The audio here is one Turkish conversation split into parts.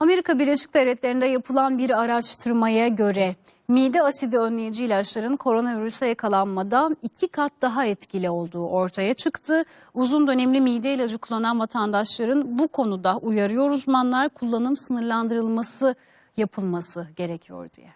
Amerika Birleşik Devletleri'nde yapılan bir araştırmaya göre mide asidi önleyici ilaçların koronavirüse yakalanmada iki kat daha etkili olduğu ortaya çıktı. Uzun dönemli mide ilacı kullanan vatandaşların bu konuda uyarıyor uzmanlar kullanım sınırlandırılması yapılması gerekiyor diye.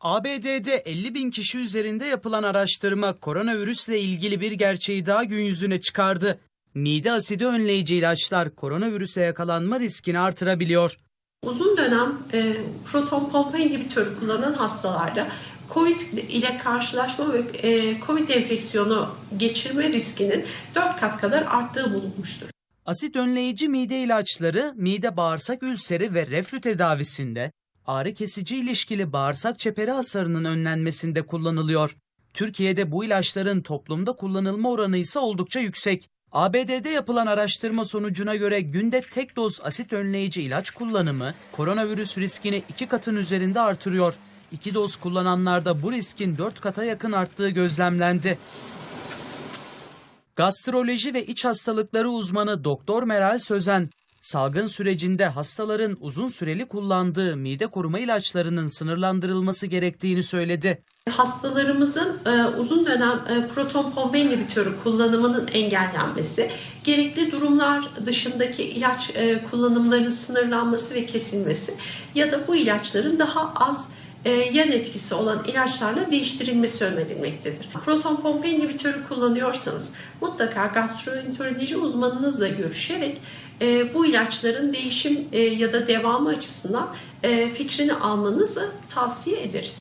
ABD'de 50 bin kişi üzerinde yapılan araştırma koronavirüsle ilgili bir gerçeği daha gün yüzüne çıkardı. Mide asidi önleyici ilaçlar koronavirüse yakalanma riskini artırabiliyor. Uzun dönem e, proton pompa inhibitörü kullanan hastalarda COVID ile karşılaşma ve e, COVID enfeksiyonu geçirme riskinin 4 kat kadar arttığı bulunmuştur. Asit önleyici mide ilaçları mide bağırsak ülseri ve reflü tedavisinde, ağrı kesici ilişkili bağırsak çeperi hasarının önlenmesinde kullanılıyor. Türkiye'de bu ilaçların toplumda kullanılma oranı ise oldukça yüksek. ABD'de yapılan araştırma sonucuna göre günde tek doz asit önleyici ilaç kullanımı koronavirüs riskini iki katın üzerinde artırıyor. İki doz kullananlarda bu riskin dört kata yakın arttığı gözlemlendi. Gastroloji ve iç hastalıkları uzmanı Doktor Meral Sözen, salgın sürecinde hastaların uzun süreli kullandığı mide koruma ilaçlarının sınırlandırılması gerektiğini söyledi. Hastalarımızın e, uzun dönem e, proton pompa inhibitörü kullanımının engellenmesi, gerekli durumlar dışındaki ilaç e, kullanımlarının sınırlanması ve kesilmesi ya da bu ilaçların daha az e, yan etkisi olan ilaçlarla değiştirilmesi önerilmektedir. Proton pompa inhibitörü kullanıyorsanız mutlaka gastroenteroloji uzmanınızla görüşerek e, bu ilaçların değişim e, ya da devamı açısından e, fikrini almanızı tavsiye ederiz.